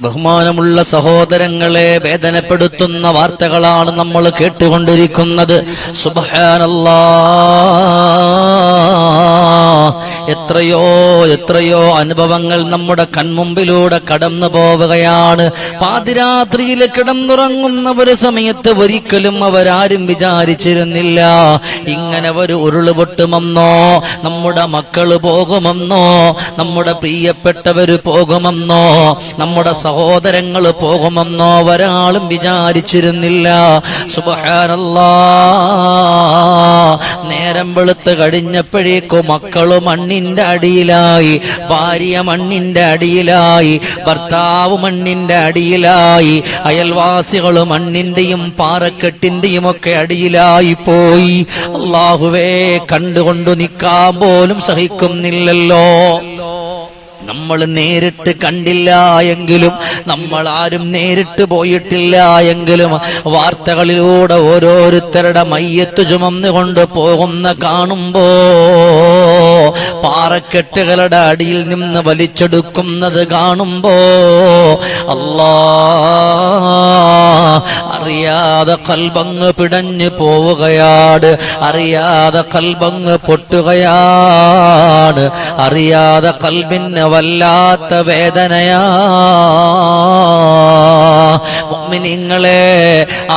ബഹുമാനമുള്ള സഹോദരങ്ങളെ വേദനപ്പെടുത്തുന്ന വാർത്തകളാണ് നമ്മൾ കേട്ടുകൊണ്ടിരിക്കുന്നത്. സുബഹാനല്ലാ. എത്രയോ എത്രയോ അനുഭവങ്ങൾ നമ്മുടെ കൺമുമ്പിലൂടെ കടന്നു പോവുകയാണ്. പാതിരാത്രിയിൽ കിടന്നുറങ്ങുന്ന ഒരു സമയത്ത് ഒരിക്കലും അവരാരും വിചാരിച്ചിരുന്നില്ല. ഇങ്ങനെ ഒരു ഉരുളുപൊട്ടുമെന്നോ നമ്മുടെ മക്കൾ പോകുമെന്നോ നമ്മുടെ പ്രിയപ്പെട്ടവര് പോകുമെന്നോ നമ്മുടെ സഹോദരങ്ങൾ പോകുമെന്നോ ഒരാളും വിചാരിച്ചിരുന്നില്ല. സുബഹാനല്ലാ. നേരം വെളുത്ത് കഴിഞ്ഞപ്പോഴേക്കും മക്കൾ മണ്ണിന്റെ അടിയിലായി ഭാര്യ മണ്ണിന്റെ അടിയിലായി ഭർത്താവ് മണ്ണിന്റെ അടിയിലായി അയൽവാസികൾ മണ്ണിന്റെയും പാറക്കെട്ടിന്റെയും ഒക്കെ അടിയിലായി പോയി. അള്ളാഹുവേ കണ്ടുകൊണ്ടു നിൽക്കാൻ പോലും സഹിക്കുന്നില്ലല്ലോ. നമ്മൾ നേരിട്ട് കണ്ടില്ല എങ്കിലും നമ്മൾ ആരും നേരിട്ട് പോയിട്ടില്ല എങ്കിലും വാർത്തകളിലൂടെ ഓരോരുത്തരുടെ മയ്യത്ത് ചുമന്നുകൊണ്ട് പോകുന്ന കാണുമ്പോ പാറക്കെട്ടുകളുടെ അടിയിൽ നിന്ന് വലിച്ചെടുക്കുന്നത് കാണുമ്പോ അല്ലാ അറിയാതെ കൽബങ്ങ് പിടഞ്ഞു പോവുകയാണ് അറിയാതെ കൽബങ്ങ് പൊട്ടുകയാണ് അറിയാതെ കൽബിന് വല്ലാത്ത വേദനയാ. മുഅ്മിനീങ്ങളെ ആ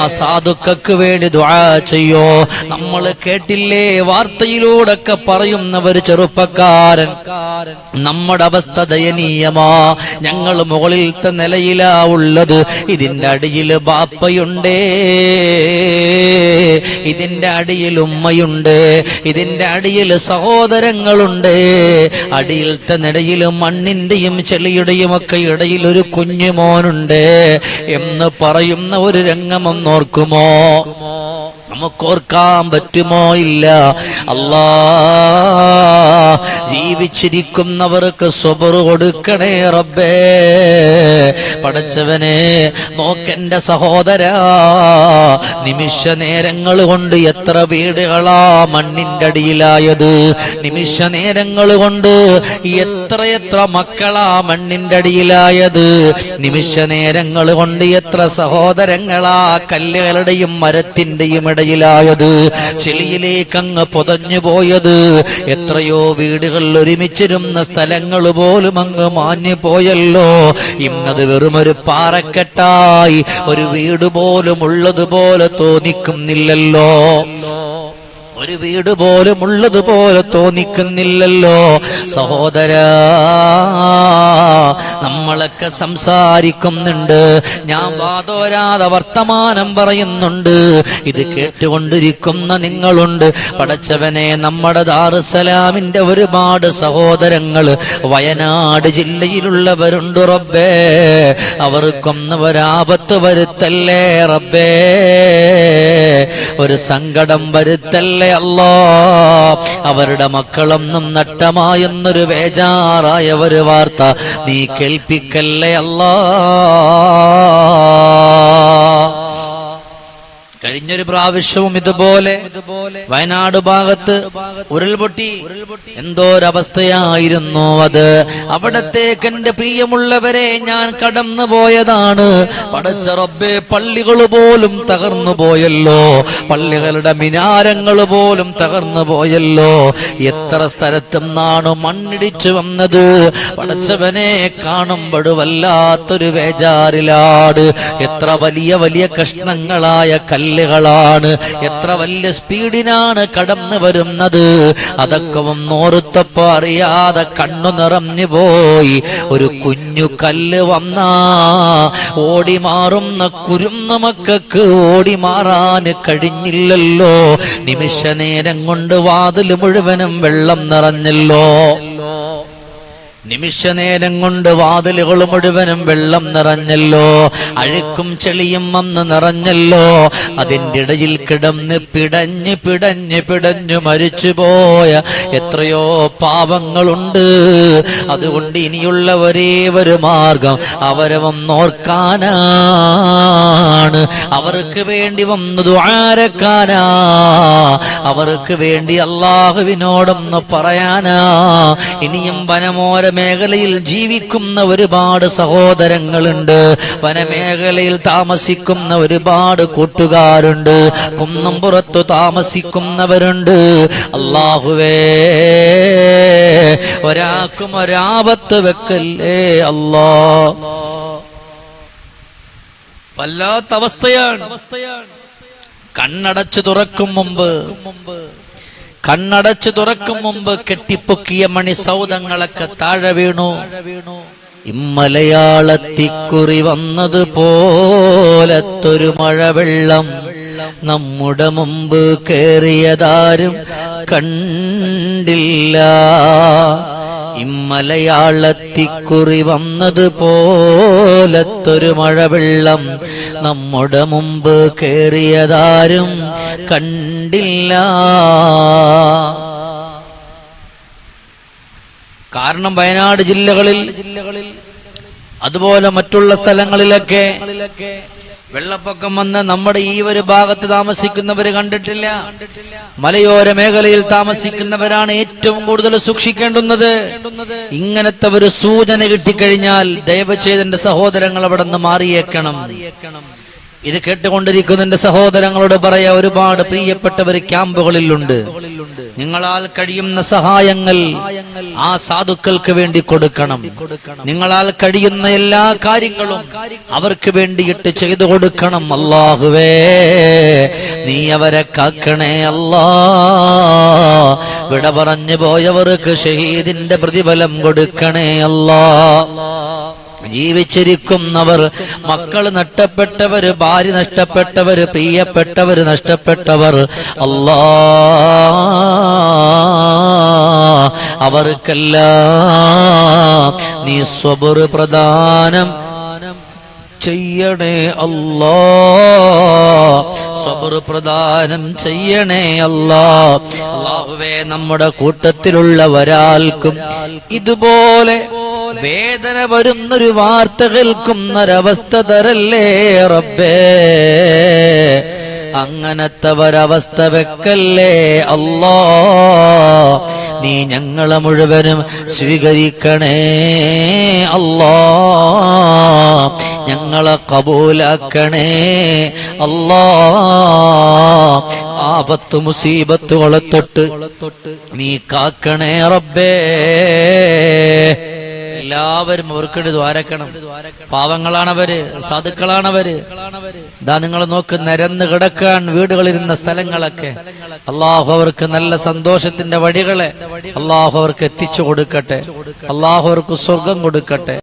സാധുക്കൾക്ക് വേണ്ടി ദുആ ചെയ്യോ. നമ്മൾ കേട്ടില്ലേ വാർത്തയിലൂടൊക്കെ പറയുന്നവർ ചെറുപ്പക്കാരൻ. നമ്മുടെ അവസ്ഥ ദയനീയമാ. ഞങ്ങൾ മുകളിലത്തെ നിലയിലാ ഉള്ളത്. ഇതിന്റെ അടിയിൽ ബാപ്പയുണ്ടേ. ഇതിന്റെ അടിയിൽ ഉമ്മയുണ്ട്. ഇതിന്റെ അടിയിൽ സഹോദരങ്ങളുണ്ട്. അടിയിലത്തെ നിലയിൽ മണ്ണിന്റെയും ചെളിയുടെയും ഒക്കെ ഇടയിൽ ഒരു കുഞ്ഞുമോനുണ്ട്. എന്ന് പറയുന്ന ഒരു രംഗമൊന്ന് ഓർക്കുമോ? നമുക്കോർക്കാൻ പറ്റുമോ? ഇല്ല. അല്ലാ ജീവിച്ചിരിക്കുന്നവർക്ക് സ്വബറ് കൊടുക്കണേ റബ്ബേ. പടച്ചവനെ നോക്കെന്റെ സഹോദര നിമിഷ നേരങ്ങൾ കൊണ്ട് എത്ര വീടുകളാ മണ്ണിന്റെ അടിയിലായത്. നിമിഷ നേരങ്ങൾ കൊണ്ട് എത്രയെത്ര എത്ര മക്കളാ മണ്ണിന്റെ അടിയിലായത്. നിമിഷ നേരങ്ങൾ കൊണ്ട് എത്ര സഹോദരങ്ങളാ കല്ലുകളുടെയും മരത്തിന്റെയും ഇടയിലായത്. ചെളിയിലേക്ക് അങ്ങ് പുതഞ്ഞു പോയത്. എത്രയോ വീടുകളിൽ ഒരുമിച്ചിരുന്ന സ്ഥലങ്ങൾ പോലും അങ്ങ് മാഞ്ഞു പോയല്ലോ. ഇന്നത് വെറുമൊരു പാറക്കെട്ടായി ഒരു വീട് പോലും ഉള്ളതുപോലെ തോന്നിക്കുന്നില്ലല്ലോ. ഒരു വീട് പോലും ഉള്ളതുപോലെ തോന്നിക്കുന്നില്ലല്ലോ. സഹോദര നമ്മളൊക്കെ സംസാരിക്കുന്നുണ്ട്. ഞാൻ വാതോരാതെ വർത്തമാനം പറയുന്നുണ്ട്. ഇത് കേട്ടുകൊണ്ടിരിക്കുന്ന നിങ്ങളുണ്ട്. പടച്ചവനെ നമ്മുടെ ദാറുസലാമിന്റെ ഒരുപാട് സഹോദരങ്ങൾ വയനാട് ജില്ലയിലുള്ളവരുണ്ട് റബ്ബേ. അവർക്കൊന്ന് ഒരാപത്ത് വരുത്തല്ലേ റബ്ബേ? ഒരു സങ്കടം വരുത്തല്ലേ അല്ലോ അവരുടെ മക്കളൊന്നും നട്ടമായെന്നൊരു വേജാറായ ഒരു വാർത്ത നീ കേൾപ്പിക്കല്ലേ അല്ലോ? കഴിഞ്ഞൊരു പ്രാവശ്യവും ഇതുപോലെ വയനാട് ഭാഗത്ത് ഉരുൾപൊട്ടി എന്തോരവസ്ഥയായിരുന്നു അത്. അവിടത്തേക്ക് എന്റെ പ്രിയമുള്ളവരെ ഞാൻ കടന്നു പോയതാണ്. പടച്ച റബ്ബേ പള്ളികൾ പോലും തകർന്നു പോയല്ലോ. പള്ളികളുടെ മിനാരങ്ങൾ പോലും തകർന്നു പോയല്ലോ. എത്ര സ്ഥലത്തും നാണു മണ്ണിടിച്ചു വന്നത്. പടച്ചവനെ കാണുമ്പോൾ വല്ലാത്തൊരു വേജാറിലാട് എത്ര വലിയ വലിയ കഷ്ണങ്ങളായ കല്ലുകളാണ് എത്ര വലിയ സ്പീഡിനാണ് കടന്നു വരുന്നത്. അതൊക്കെ ഒന്നോർത്തപ്പോ അറിയാതെ കണ്ണു നിറഞ്ഞു പോയി. ഒരു കുഞ്ഞു കല്ല് വന്ന ഓടി മാറുന്ന കുരുന്ന മക്കൾക്ക് ഓടി മാറാൻ കഴിഞ്ഞില്ലല്ലോ. നിമിഷ നേരം കൊണ്ട് വാതിൽ മുഴുവനും വെള്ളം നിറഞ്ഞല്ലോ. നിമിഷ നേരം കൊണ്ട് വാതിലുകൾ മുഴുവനും വെള്ളം നിറഞ്ഞല്ലോ. അഴുക്കും ചെളിയും അന്ന് നിറഞ്ഞല്ലോ. അതിന്റെ ഇടയിൽ കിടന്ന് പിടഞ്ഞ് പിടഞ്ഞ് പിടഞ്ഞു മരിച്ചുപോയ എത്രയോ പാപങ്ങളുണ്ട്. അതുകൊണ്ട് ഇനിയുള്ള ഒരേ ഒരു മാർഗം അവരവം വന്നോർക്കാനാണ്. അവർക്ക് വേണ്ടി വന്ന് ദ്വാരക്കാനാ. അവർക്ക് വേണ്ടി അള്ളാഹുവിനോടൊന്ന് പറയാനാ. ഇനിയും വനമോരം വനമേഖലയിൽ ജീവിക്കുന്ന ഒരുപാട് സഹോദരങ്ങളുണ്ട്. വനമേഖലയിൽ താമസിക്കുന്ന ഒരുപാട് കൂട്ടുകാരുണ്ട്. കുന്നംപുറത്തു താമസിക്കുന്നവരുണ്ട്. അള്ളാഹുവേ ഒരാൾക്കും ഒരാപത്ത് വെക്കല്ലേ അല്ലാ. വല്ലാത്ത അവസ്ഥയാണ്. കണ്ണടച്ചു തുറക്കും മുമ്പ്. കണ്ണടച്ചു തുറക്കും മുമ്പ് കെട്ടിപ്പൊക്കിയ മണിസൗധങ്ങളൊക്കെ താഴെ വീണു. ഇമ്മലയാളത്തിക്കുറി വന്നത് പോലത്തൊരു മഴവെള്ളം. നമ്മുടെ മുമ്പ് കേറിയതാരും കണ്ടില്ല. ഇമ്മലയാളത്തിക്കുറി വന്നത് പോലത്തൊരു മഴവെള്ളം നമ്മുടെ മുമ്പ് കേറിയതാരും കണ്ടില്ല. കാരണം വയനാട് ജില്ലകളിൽ അതുപോലെ മറ്റുള്ള സ്ഥലങ്ങളിലൊക്കെ വെള്ളപ്പൊക്കം വന്ന് നമ്മുടെ ഈ ഒരു ഭാഗത്ത് താമസിക്കുന്നവര് കണ്ടിട്ടില്ല. മലയോര മേഖലയിൽ താമസിക്കുന്നവരാണ് ഏറ്റവും കൂടുതൽ സൂക്ഷിക്കേണ്ടുന്നത്. ഇങ്ങനത്തെ ഒരു സൂചന കിട്ടിക്കഴിഞ്ഞാൽ ദയവചേതന്റെ സഹോദരങ്ങൾ അവിടെ നിന്ന് മാറിയേക്കണം. ഇത് കേട്ടുകൊണ്ടിരിക്കുന്ന എന്റെ സഹോദരങ്ങളോട് പറയാ ഒരുപാട് പ്രിയപ്പെട്ടവർ ക്യാമ്പുകളിലുണ്ട്. നിങ്ങളാൽ കഴിയുന്ന സഹായങ്ങൾ ആ സാധുക്കൾക്ക് വേണ്ടി കൊടുക്കണം. നിങ്ങളാൽ കഴിയുന്ന എല്ലാ കാര്യങ്ങളും അവർക്ക് വേണ്ടിയിട്ട് ചെയ്തു കൊടുക്കണം. അള്ളാഹുവേ നീ അവരെ കാക്കണേ അല്ലാ. വിട പറഞ്ഞു പോയവർക്ക് ഷഹീദിന്റെ പ്രതിഫലം കൊടുക്കണേ അല്ലാ. ജീവിച്ചിരിക്കുന്നവർ മക്കൾ നഷ്ടപ്പെട്ടവര് ഭാര്യ നഷ്ടപ്പെട്ടവര് പ്രിയപ്പെട്ടവര് നഷ്ടപ്പെട്ടവർ അല്ലാ അവർക്കെല്ലാം. നീ സ്വബർ പ്രദാനം ചെയ്യണേ അല്ലാ. സ്വബർ പ്രദാനം ചെയ്യണേ അല്ലാ. അള്ളാഹുവേ നമ്മുടെ കൂട്ടത്തിലുള്ളവരാൽക്കും ഇതുപോലെ വേദന വരുന്നൊരു വാർത്ത കേൾക്കുന്നൊരവസ്ഥ തരല്ലേ റബ്ബേ? അങ്ങനത്തെ ഒരവസ്ഥ വെക്കല്ലേ അല്ലോ നീ ഞങ്ങളെ മുഴുവനും സ്വീകരിക്കണേ അല്ലോ ഞങ്ങളെ കബൂലാക്കണേ അല്ലോ ആപത്ത് മുസീബത്തുകളെ തൊട്ട് നീ കാക്കണേ റബ്ബേ. എല്ലാവരും അവർക്കിട്ട് ദ്വാരക്കണം. പാവങ്ങളാണവര് സാധുക്കളാണവര്. ഇതാ നിങ്ങൾ നോക്ക് നിരന്ന് കിടക്കാൻ വീടുകളിരുന്ന സ്ഥലങ്ങളൊക്കെ. അള്ളാഹു അവർക്ക് നല്ല സന്തോഷത്തിന്റെ വഴികളെ അള്ളാഹു അവർക്ക് എത്തിച്ചു കൊടുക്കട്ടെ. അള്ളാഹു അവർക്ക് സ്വർഗം കൊടുക്കട്ടെ.